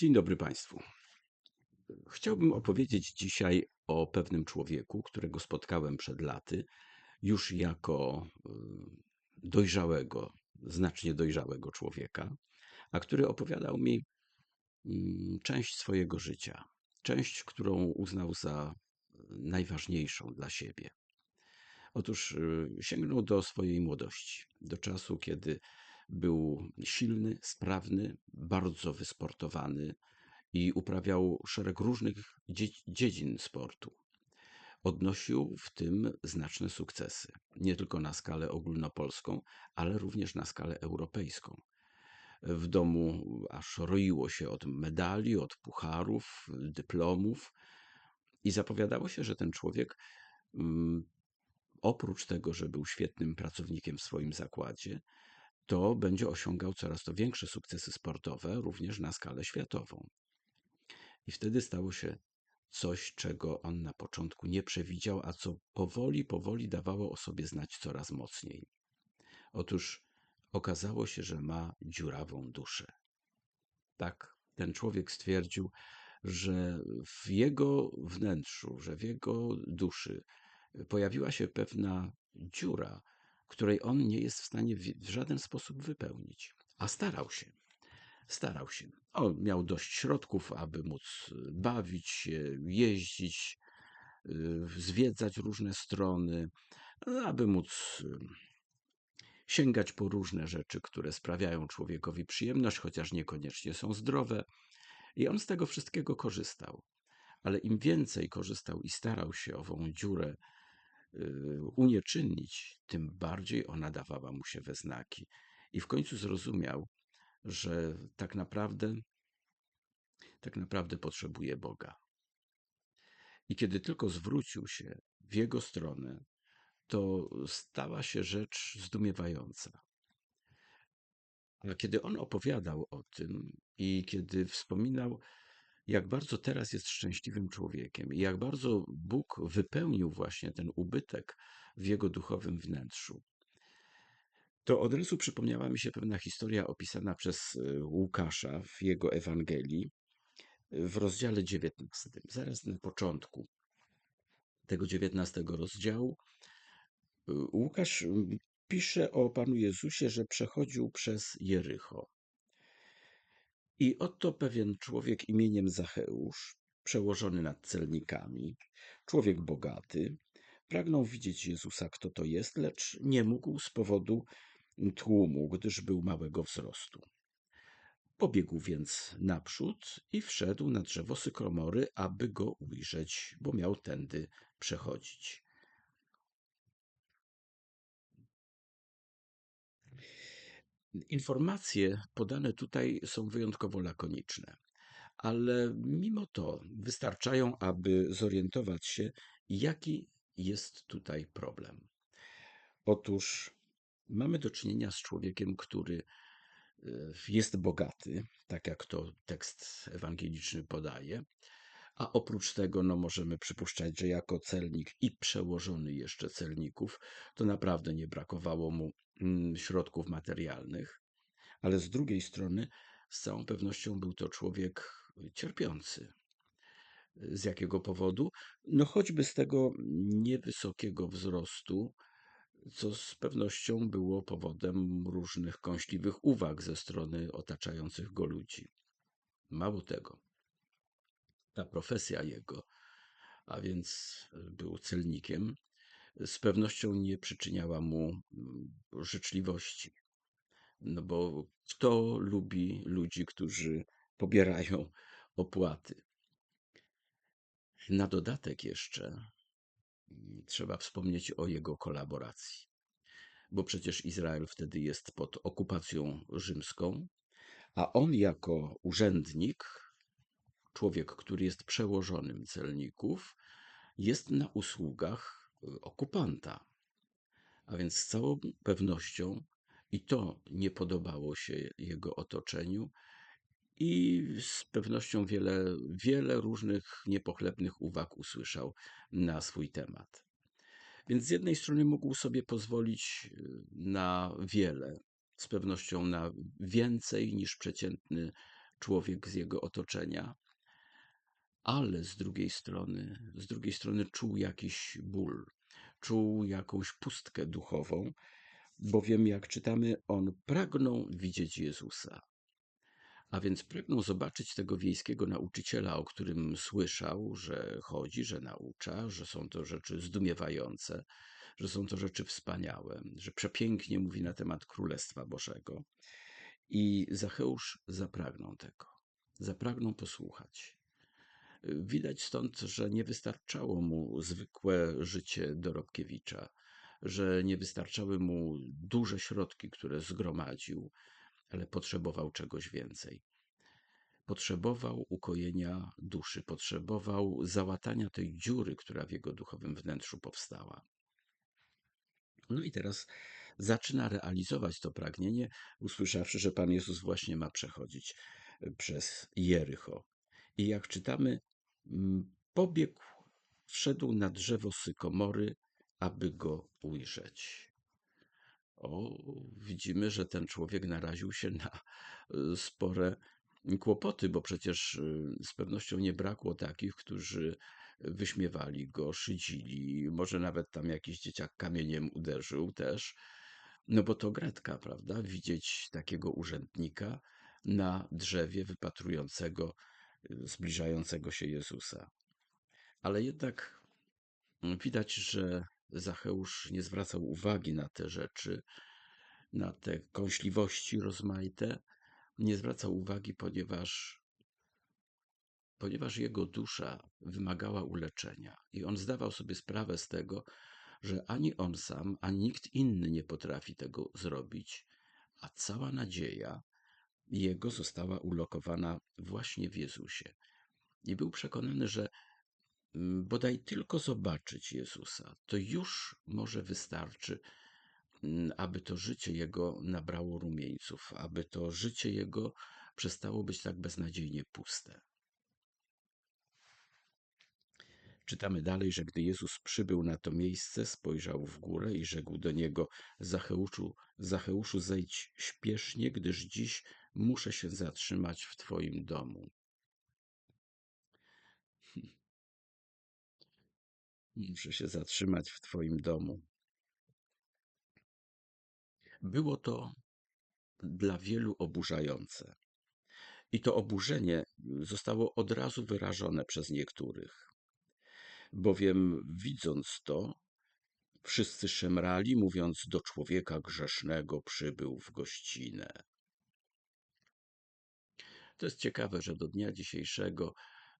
Dzień dobry Państwu. Chciałbym opowiedzieć dzisiaj o pewnym człowieku, którego spotkałem przed laty, już jako y, dojrzałego, znacznie dojrzałego człowieka, a który opowiadał mi mm, część swojego życia, część, którą uznał za najważniejszą dla siebie. Otóż y, sięgnął do swojej młodości, do czasu, kiedy był silny, sprawny, bardzo wysportowany i uprawiał szereg różnych dziedzin sportu. Odnosił w tym znaczne sukcesy, nie tylko na skalę ogólnopolską, ale również na skalę europejską. W domu aż roiło się od medali, od pucharów, dyplomów i zapowiadało się, że ten człowiek mm, oprócz tego, że był świetnym pracownikiem w swoim zakładzie, to będzie osiągał coraz to większe sukcesy sportowe, również na skalę światową. I wtedy stało się coś, czego on na początku nie przewidział, a co powoli, powoli dawało o sobie znać coraz mocniej. Otóż okazało się, że ma dziurawą duszę. Tak, ten człowiek stwierdził, że w jego wnętrzu, że w jego duszy pojawiła się pewna dziura, której on nie jest w stanie w żaden sposób wypełnić. A starał się. Starał się. On miał dość środków, aby móc y, bawić się, jeździć, y, zwiedzać różne strony, aby móc y, sięgać po różne rzeczy, które sprawiają człowiekowi przyjemność, chociaż niekoniecznie są zdrowe. I on z tego wszystkiego korzystał. Ale im więcej korzystał i starał się ową dziurę unieczynnić, tym bardziej ona dawała mu się we znaki. I w końcu zrozumiał, że tak naprawdę, tak naprawdę potrzebuje Boga. I kiedy tylko zwrócił się w jego stronę, to stała się rzecz zdumiewająca. A kiedy on opowiadał o tym i kiedy wspominał jak bardzo teraz jest szczęśliwym człowiekiem i jak bardzo Bóg wypełnił właśnie ten ubytek w jego duchowym wnętrzu. To od razu przypomniała mi się pewna historia opisana przez e, Łukasza w jego Ewangelii w rozdziale 19. Zaraz na początku tego 19 rozdziału e, Łukasz pisze o Panu Jezusie, że przechodził przez Jericho. I oto pewien człowiek imieniem Zacheusz, przełożony nad celnikami, człowiek bogaty, pragnął widzieć Jezusa, kto to jest, lecz nie mógł z powodu tłumu, gdyż był małego wzrostu. Pobiegł więc naprzód i wszedł na drzewo sykromory, aby go ujrzeć, bo miał tędy przechodzić. Informacje podane tutaj są wyjątkowo lakoniczne, ale mimo to wystarczają, aby zorientować się, jaki jest tutaj problem. Otóż mamy do czynienia z człowiekiem, który e, jest bogaty, tak jak to tekst ewangeliczny podaje, a oprócz tego no, możemy przypuszczać, że jako celnik i przełożony jeszcze celników, to naprawdę nie brakowało mu środków materialnych, ale z drugiej strony z całą pewnością był to człowiek cierpiący. Z jakiego powodu? No choćby z tego niewysokiego wzrostu, co z pewnością było powodem różnych kąśliwych uwag ze strony otaczających go ludzi. Mało tego, ta profesja jego, a więc był celnikiem, z pewnością nie przyczyniała mu mm, życzliwości. No bo kto lubi ludzi, którzy pobierają opłaty? Na dodatek jeszcze mm, trzeba wspomnieć o jego kolaboracji, bo przecież Izrael wtedy jest pod okupacją rzymską, a on jako urzędnik człowiek, który jest przełożonym celników, jest na usługach okupanta. A więc z całą pewnością i to nie podobało się jego otoczeniu, i z pewnością wiele, wiele różnych niepochlebnych uwag usłyszał na swój temat. Więc z jednej strony mógł sobie pozwolić y, na wiele, z pewnością na więcej niż przeciętny człowiek z jego otoczenia, ale z drugiej strony, z drugiej strony czuł jakiś ból, czuł jakąś pustkę duchową, bowiem jak czytamy, on pragnął widzieć Jezusa. A więc pragnął zobaczyć tego wiejskiego nauczyciela, o którym słyszał, że chodzi, że naucza, że są to rzeczy zdumiewające, że są to rzeczy wspaniałe, że przepięknie mówi na temat Królestwa Bożego. I Zacheusz zapragnął tego. Zapragnął posłuchać. Widać stąd, że nie wystarczało mu zwykłe życie Dorobkiewicza, że nie wystarczały mu duże środki, które zgromadził, ale potrzebował czegoś więcej. Potrzebował ukojenia duszy, potrzebował załatania tej dziury, która w jego duchowym wnętrzu powstała. No i teraz zaczyna realizować to pragnienie, usłyszawszy, że Pan Jezus właśnie ma przechodzić przez Jericho. I jak czytamy, pobiegł, wszedł na drzewo sykomory, aby go ujrzeć. O, widzimy, że ten człowiek naraził się na y, spore kłopoty, bo przecież y, z pewnością nie brakło takich, którzy wyśmiewali go, szydzili, może nawet tam jakiś dzieciak kamieniem uderzył też. No bo to gretka, prawda? Widzieć takiego urzędnika na drzewie wypatrującego, zbliżającego się Jezusa. Ale jednak widać, że Zacheusz nie zwracał uwagi na te rzeczy, na te kąśliwości rozmaite. Nie zwracał uwagi, ponieważ, ponieważ jego dusza wymagała uleczenia. I on zdawał sobie sprawę z tego, że ani on sam, ani nikt inny nie potrafi tego zrobić, a cała nadzieja jego została ulokowana właśnie w Jezusie. I był przekonany, że mm, bodaj tylko zobaczyć Jezusa, to już może wystarczy, mm, aby to życie jego nabrało rumieńców, aby to życie jego przestało być tak beznadziejnie puste. Czytamy dalej, że gdy Jezus przybył na to miejsce, spojrzał w górę i rzekł do niego: Zacheuszu, Zacheuszu, zejdź śpiesznie, gdyż dziś muszę się zatrzymać w Twoim domu. Muszę się zatrzymać w Twoim domu. Było to dla wielu oburzające. I to oburzenie zostało od razu wyrażone przez niektórych bowiem widząc to, wszyscy szemrali, mówiąc do człowieka grzesznego przybył w gościnę. To jest ciekawe, że do dnia dzisiejszego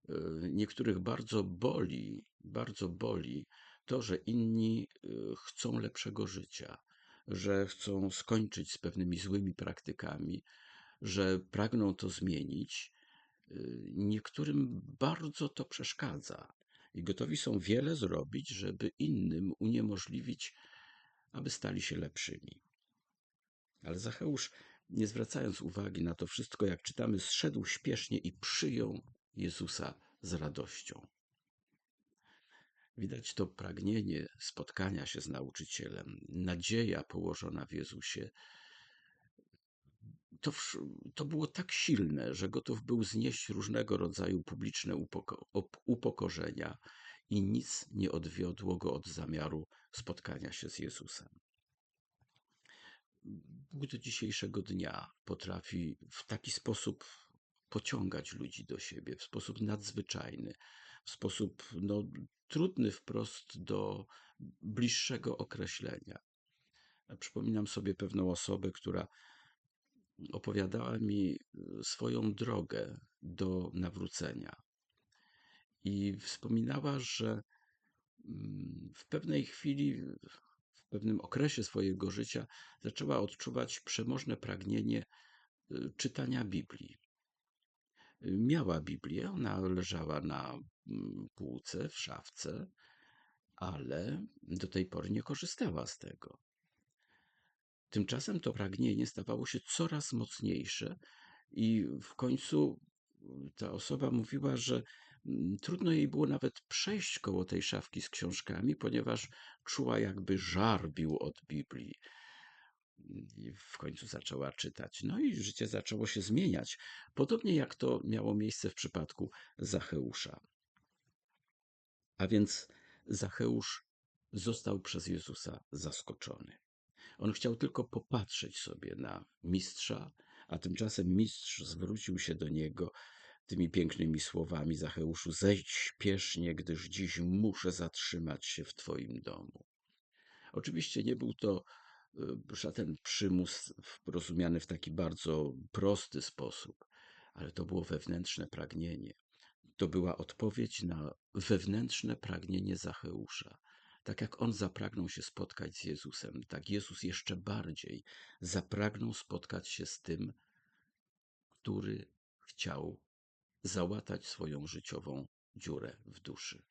e, niektórych bardzo boli, bardzo boli to, że inni e, chcą lepszego życia, że chcą skończyć z pewnymi złymi praktykami, że pragną to zmienić. E, niektórym bardzo to przeszkadza i gotowi są wiele zrobić, żeby innym uniemożliwić, aby stali się lepszymi. Ale Zacheusz, nie zwracając uwagi na to wszystko, jak czytamy, zszedł śpiesznie i przyjął Jezusa z radością. Widać to pragnienie spotkania się z nauczycielem, nadzieja położona w Jezusie, to, to było tak silne, że gotów był znieść różnego rodzaju publiczne upoko upokorzenia i nic nie odwiodło go od zamiaru spotkania się z Jezusem. Bóg do dzisiejszego dnia potrafi w taki sposób pociągać ludzi do siebie, w sposób nadzwyczajny, w sposób no, trudny wprost do bliższego określenia. Przypominam sobie pewną osobę, która opowiadała mi e, swoją drogę do nawrócenia. I wspominała, że mm, w pewnej chwili, pewnym okresie swojego życia zaczęła odczuwać przemożne pragnienie e, czytania Biblii. Miała Biblię, ona leżała na mm, półce, w szafce, ale do tej pory nie korzystała z tego. Tymczasem to pragnienie stawało się coraz mocniejsze, i w końcu ta osoba mówiła, że trudno jej było nawet przejść koło tej szafki z książkami, ponieważ czuła, jakby żar bił od Biblii. i w końcu zaczęła czytać. No i życie zaczęło się zmieniać, podobnie jak to miało miejsce w przypadku Zacheusza. A więc Zacheusz został przez Jezusa zaskoczony. On chciał tylko popatrzeć sobie na mistrza, a tymczasem mistrz zwrócił się do niego tymi pięknymi słowami: Zacheuszu, zejdź śpiesznie, gdyż dziś muszę zatrzymać się w Twoim domu. Oczywiście nie był to e, żaden przymus rozumiany w taki bardzo prosty sposób, ale to było wewnętrzne pragnienie. To była odpowiedź na wewnętrzne pragnienie Zacheusza. Tak jak on zapragnął się spotkać z Jezusem, tak Jezus jeszcze bardziej zapragnął spotkać się z tym, który chciał załatać swoją życiową dziurę w duszy.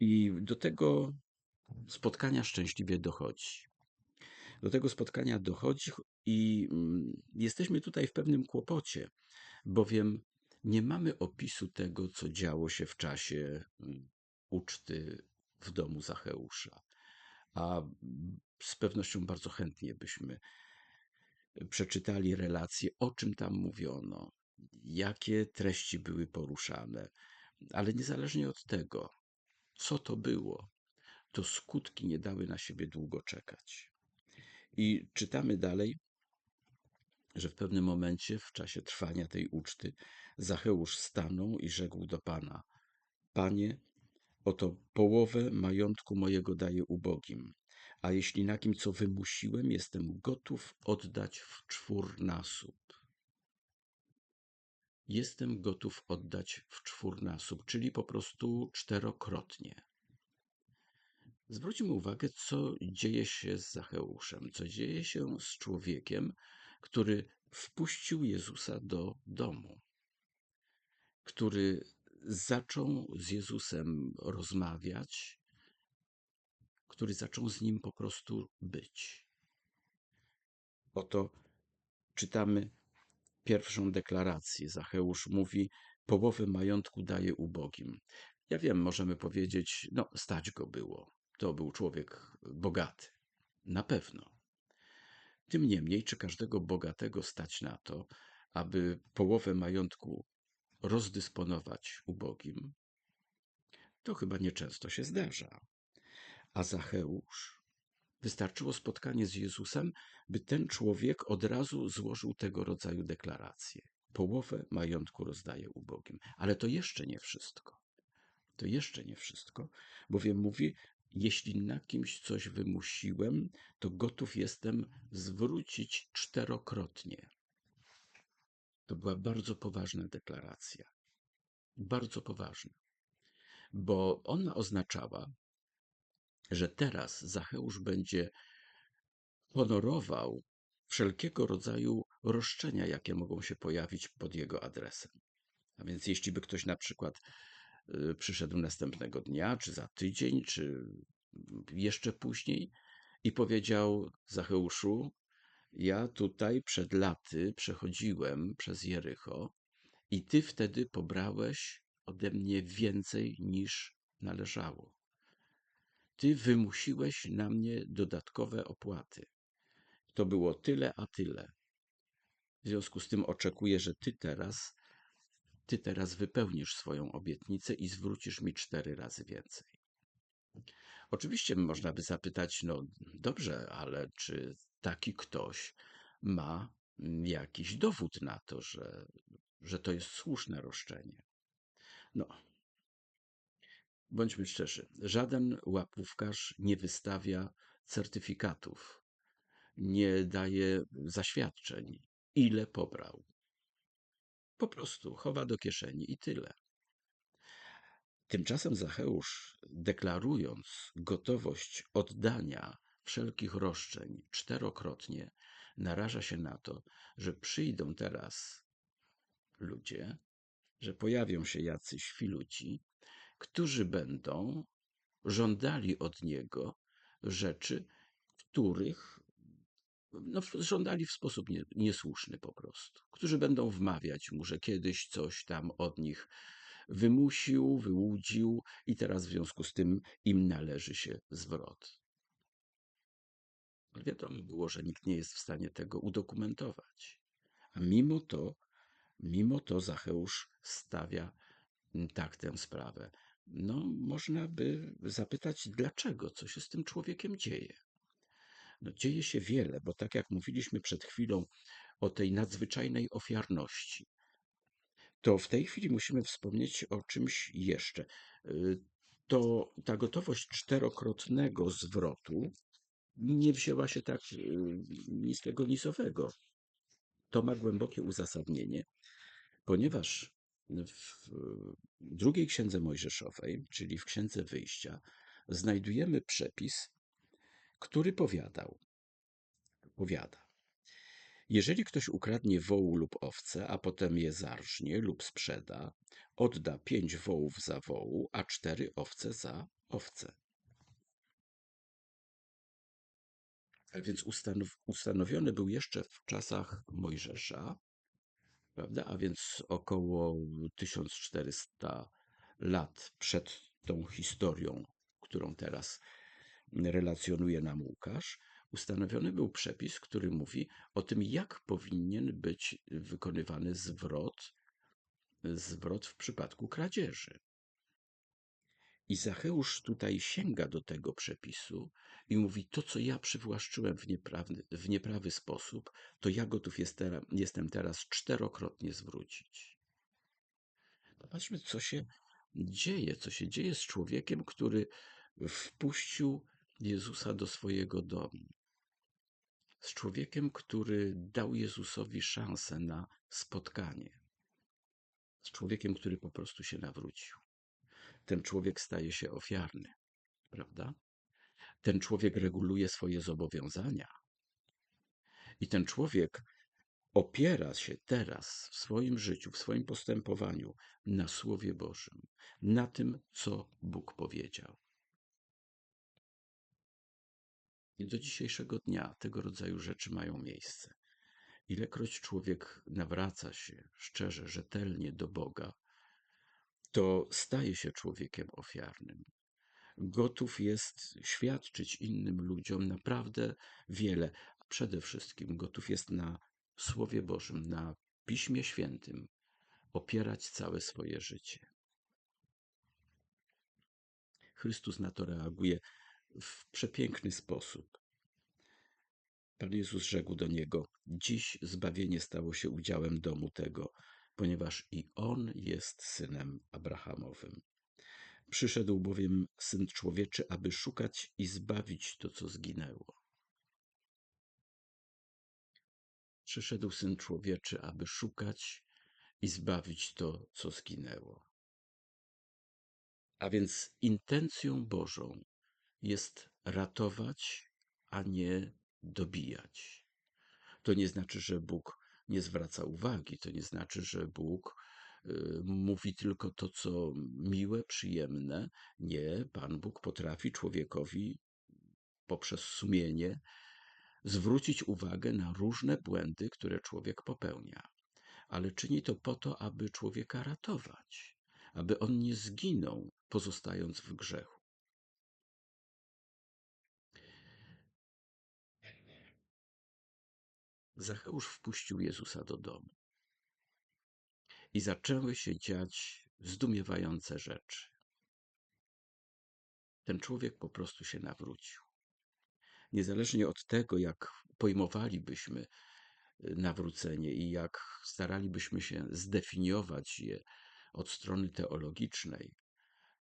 I do tego spotkania szczęśliwie dochodzi. Do tego spotkania dochodzi i mm, jesteśmy tutaj w pewnym kłopocie, bowiem nie mamy opisu tego, co działo się w czasie mm, uczty w domu Zacheusza. A z pewnością bardzo chętnie byśmy przeczytali relacje, o czym tam mówiono, jakie treści były poruszane. Ale niezależnie od tego, co to było, to skutki nie dały na siebie długo czekać. I czytamy dalej, że w pewnym momencie, w czasie trwania tej uczty, Zacheusz stanął i rzekł do Pana: Panie, oto połowę majątku mojego daję ubogim, a jeśli na kim co wymusiłem, jestem gotów oddać w czwórnasób. Jestem gotów oddać w czwórnasób, czyli po prostu czterokrotnie. Zwróćmy uwagę, co dzieje się z Zacheuszem, co dzieje się z człowiekiem, który wpuścił Jezusa do domu, który zaczął z Jezusem rozmawiać, który zaczął z nim po prostu być. Oto czytamy pierwszą deklarację. Zacheusz mówi: Połowę majątku daje ubogim. Ja wiem, możemy powiedzieć, no, stać go było. To był człowiek bogaty. Na pewno. Tym niemniej, czy każdego bogatego stać na to, aby połowę majątku rozdysponować ubogim? To chyba nieczęsto się zdarza. A Zacheusz wystarczyło spotkanie z Jezusem, by ten człowiek od razu złożył tego rodzaju deklarację. Połowę majątku rozdaje ubogim. Ale to jeszcze nie wszystko. To jeszcze nie wszystko, bowiem mówi, jeśli na kimś coś wymusiłem, to gotów jestem zwrócić czterokrotnie. To była bardzo poważna deklaracja. Bardzo poważna. Bo ona oznaczała, że teraz Zacheusz będzie honorował wszelkiego rodzaju roszczenia, jakie mogą się pojawić pod jego adresem. A więc jeśli by ktoś na przykład y, przyszedł następnego dnia, czy za tydzień, czy jeszcze później i powiedział Zacheuszu, ja tutaj przed laty przechodziłem przez Jericho i ty wtedy pobrałeś ode mnie więcej niż należało. Ty wymusiłeś na mnie dodatkowe opłaty. To było tyle, a tyle. W związku z tym oczekuję, że ty teraz, ty teraz wypełnisz swoją obietnicę i zwrócisz mi cztery razy więcej. Oczywiście można by zapytać, no dobrze, ale czy taki ktoś ma jakiś dowód na to, że, że to jest słuszne roszczenie? No, bądźmy szczerzy, żaden łapówkarz nie wystawia certyfikatów, nie daje zaświadczeń, ile pobrał. Po prostu chowa do kieszeni i tyle. Tymczasem Zacheusz, deklarując gotowość oddania wszelkich roszczeń czterokrotnie, naraża się na to, że przyjdą teraz ludzie, że pojawią się jacyś filuci, którzy będą żądali od niego rzeczy, których no, żądali w sposób nie, niesłuszny po prostu, którzy będą wmawiać mu, że kiedyś coś tam od nich wymusił, wyłudził i teraz w związku z tym im należy się zwrot. Wiadomo było, że nikt nie jest w stanie tego udokumentować. A mimo to, mimo to Zacheusz stawia tak tę sprawę. No, można by zapytać, dlaczego, co się z tym człowiekiem dzieje. No, dzieje się wiele, bo tak jak mówiliśmy przed chwilą o tej nadzwyczajnej ofiarności, to w tej chwili musimy wspomnieć o czymś jeszcze. Y, to ta gotowość czterokrotnego zwrotu nie wzięła się tak y, ni z. To ma głębokie uzasadnienie, ponieważ w drugiej księdze Mojżeszowej, czyli w księdze wyjścia, znajdujemy przepis, który powiadał, powiada, jeżeli ktoś ukradnie wołu lub owce, a potem je zarżnie lub sprzeda, odda pięć wołów za wołu, a cztery owce za owce. A więc ustanow, ustanowiony był jeszcze w czasach Mojżesza, prawda? A więc około 1400 lat przed tą historią, którą teraz relacjonuje nam Łukasz, ustanowiony był przepis, który mówi o tym, jak powinien być wykonywany zwrot, zwrot w przypadku kradzieży. I Zacheusz tutaj sięga do tego przepisu i mówi: To, co ja przywłaszczyłem w nieprawy, w nieprawy sposób, to ja gotów jest teraz, jestem teraz czterokrotnie zwrócić. Popatrzmy, co się dzieje, co się dzieje z człowiekiem, który wpuścił Jezusa do swojego domu. Z człowiekiem, który dał Jezusowi szansę na spotkanie. Z człowiekiem, który po prostu się nawrócił ten człowiek staje się ofiarny, prawda? Ten człowiek reguluje swoje zobowiązania. I ten człowiek opiera się teraz w swoim życiu, w swoim postępowaniu na Słowie Bożym, na tym, co Bóg powiedział. I do dzisiejszego dnia tego rodzaju rzeczy mają miejsce. Ilekroć człowiek nawraca się szczerze, rzetelnie do Boga, to staje się człowiekiem ofiarnym. Gotów jest świadczyć innym ludziom naprawdę wiele, przede wszystkim gotów jest na Słowie Bożym, na Piśmie Świętym opierać całe swoje życie. Chrystus na to reaguje w przepiękny sposób. Pan Jezus rzekł do niego: Dziś zbawienie stało się udziałem domu tego, ponieważ i on jest synem Abrahamowym. Przyszedł bowiem syn człowieczy, aby szukać i zbawić to, co zginęło. Przyszedł syn człowieczy, aby szukać i zbawić to, co zginęło. A więc intencją Bożą jest ratować, a nie dobijać. To nie znaczy, że Bóg nie zwraca uwagi. To nie znaczy, że Bóg y, mówi tylko to, co miłe, przyjemne. Nie, Pan Bóg potrafi człowiekowi poprzez sumienie zwrócić uwagę na różne błędy, które człowiek popełnia. Ale czyni to po to, aby człowieka ratować, aby on nie zginął, pozostając w grzechu. Zacheusz wpuścił Jezusa do domu. I zaczęły się dziać zdumiewające rzeczy. Ten człowiek po prostu się nawrócił. Niezależnie od tego, jak pojmowalibyśmy y, nawrócenie i jak staralibyśmy się zdefiniować je od strony teologicznej,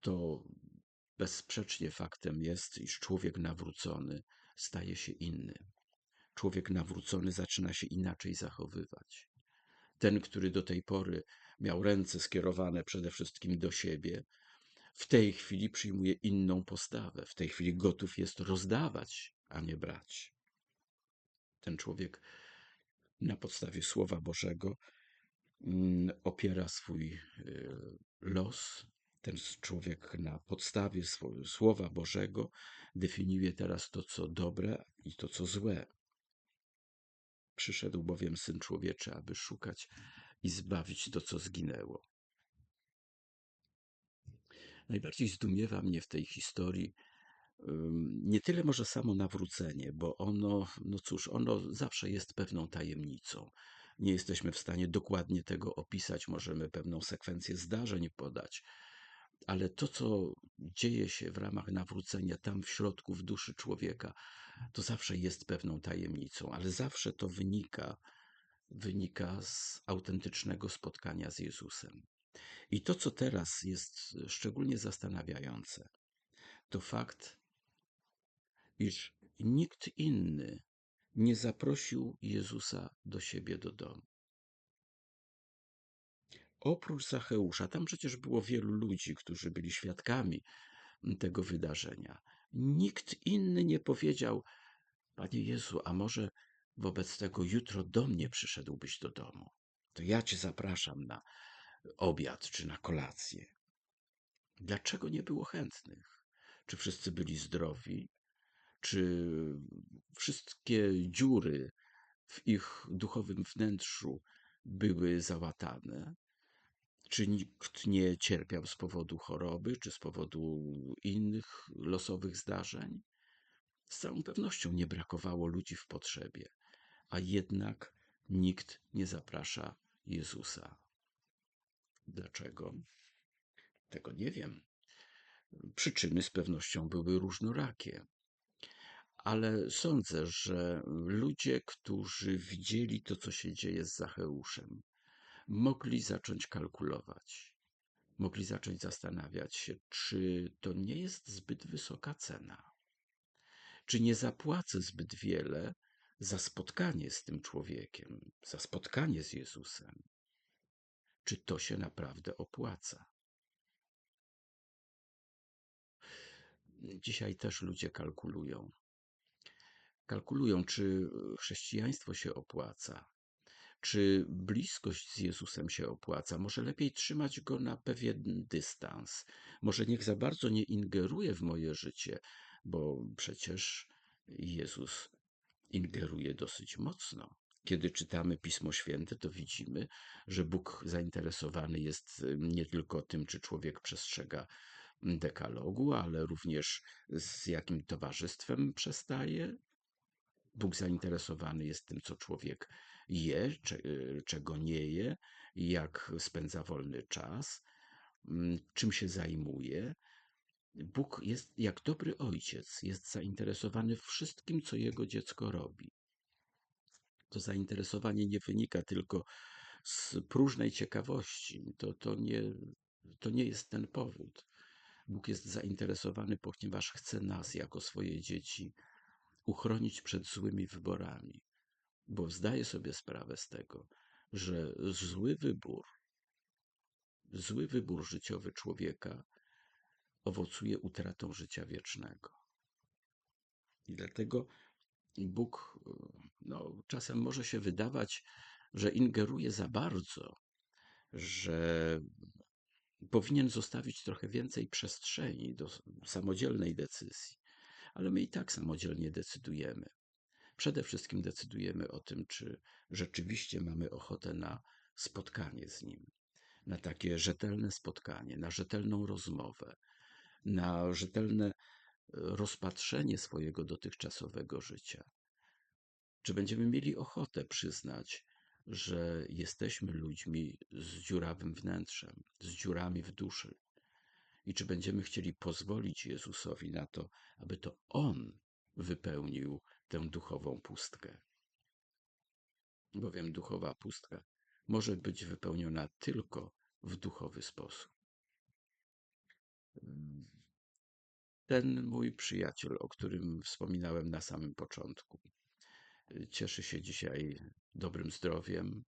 to bezsprzecznie faktem jest, iż człowiek nawrócony staje się inny człowiek nawrócony zaczyna się inaczej zachowywać. Ten, który do tej pory miał ręce skierowane przede wszystkim do siebie, w tej chwili przyjmuje inną postawę. W tej chwili gotów jest rozdawać, a nie brać. Ten człowiek na podstawie Słowa Bożego mm, opiera swój y, los. Ten człowiek na podstawie Słowa Bożego definiuje teraz to, co dobre i to, co złe. Przyszedł bowiem Syn Człowieczy, aby szukać i zbawić to, co zginęło. Najbardziej zdumiewa mnie w tej historii nie tyle może samo nawrócenie, bo ono, no cóż, ono zawsze jest pewną tajemnicą. Nie jesteśmy w stanie dokładnie tego opisać, możemy pewną sekwencję zdarzeń podać, ale to, co dzieje się w ramach nawrócenia tam w środku, w duszy człowieka, to zawsze jest pewną tajemnicą, ale zawsze to wynika, wynika z autentycznego spotkania z Jezusem. I to, co teraz jest szczególnie zastanawiające, to fakt, iż nikt inny nie zaprosił Jezusa do siebie do domu. Oprócz Zacheusza, tam przecież było wielu ludzi, którzy byli świadkami tego wydarzenia. Nikt inny nie powiedział, Panie Jezu, a może wobec tego jutro do mnie przyszedłbyś do domu. To ja Cię zapraszam na obiad czy na kolację. Dlaczego nie było chętnych? Czy wszyscy byli zdrowi? Czy wszystkie dziury w ich duchowym wnętrzu były załatane? Czy nikt nie cierpiał z powodu choroby, czy z powodu innych losowych zdarzeń? Z całą pewnością nie brakowało ludzi w potrzebie, a jednak nikt nie zaprasza Jezusa. Dlaczego? Tego nie wiem. Przyczyny z pewnością były różnorakie. Ale sądzę, że ludzie, którzy widzieli to, co się dzieje z Zacheuszem, mogli zacząć kalkulować. Mogli zacząć zastanawiać się, czy to nie jest zbyt wysoka cena. Czy nie zapłacę zbyt wiele za spotkanie z tym człowiekiem, za spotkanie z Jezusem? Czy to się naprawdę opłaca? Dzisiaj też ludzie kalkulują. Kalkulują, czy chrześcijaństwo się opłaca, czy bliskość z Jezusem się opłaca. Może lepiej trzymać go na pewien dystans. Może niech za bardzo nie ingeruje w moje życie, bo przecież Jezus ingeruje dosyć mocno. Kiedy czytamy Pismo Święte, to widzimy, że Bóg zainteresowany jest nie tylko tym, czy człowiek przestrzega dekalogu, ale również z jakim towarzystwem przestaje. Bóg zainteresowany jest tym, co człowiek je, czego nie je, jak spędza wolny czas, czym się zajmuje. Bóg jest jak dobry ojciec, jest zainteresowany wszystkim, co jego dziecko robi. To zainteresowanie nie wynika tylko z próżnej ciekawości. To, to, nie, to nie jest ten powód. Bóg jest zainteresowany, ponieważ chce nas, jako swoje dzieci, uchronić przed złymi wyborami, bo zdaje sobie sprawę z tego, że zły wybór, zły wybór życiowy człowieka owocuje utratą życia wiecznego. I dlatego Bóg no, czasem może się wydawać, że ingeruje za bardzo, że powinien zostawić trochę więcej przestrzeni do samodzielnej decyzji. Ale my i tak samodzielnie decydujemy. Przede wszystkim decydujemy o tym, czy rzeczywiście mamy ochotę na spotkanie z Nim, na takie rzetelne spotkanie, na rzetelną rozmowę, na rzetelne e, rozpatrzenie swojego dotychczasowego życia. Czy będziemy mieli ochotę przyznać, że jesteśmy ludźmi z dziurawym wnętrzem, z dziurami w duszy? I czy będziemy chcieli pozwolić Jezusowi na to, aby to On wypełnił tę duchową pustkę? Bowiem duchowa pustka może być wypełniona tylko w duchowy sposób. Ten mój przyjaciel, o którym wspominałem na samym początku, cieszy się dzisiaj dobrym zdrowiem.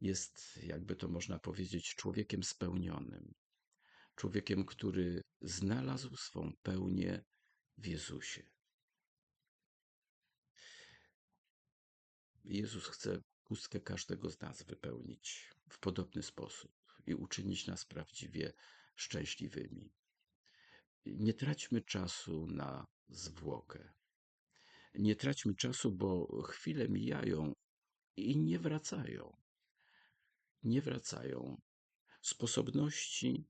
Jest, jakby to można powiedzieć, człowiekiem spełnionym. Człowiekiem, który znalazł swą pełnię w Jezusie. Jezus chce pustkę każdego z nas wypełnić w podobny sposób i uczynić nas prawdziwie szczęśliwymi. Nie traćmy czasu na zwłokę. Nie traćmy czasu, bo chwile mijają i nie wracają. Nie wracają. Sposobności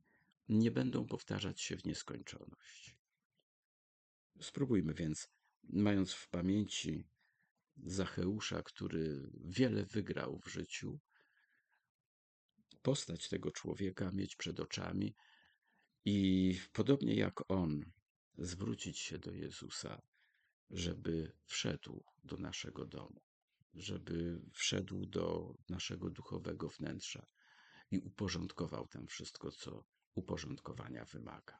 nie będą powtarzać się w nieskończoność. Spróbujmy więc, mając w pamięci Zacheusza, który wiele wygrał w życiu, postać tego człowieka mieć przed oczami i podobnie jak on, zwrócić się do Jezusa, żeby wszedł do naszego domu, żeby wszedł do naszego duchowego wnętrza i uporządkował tam wszystko, co uporządkowania wymaga.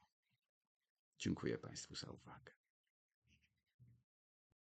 Dziękuję Państwu za uwagę.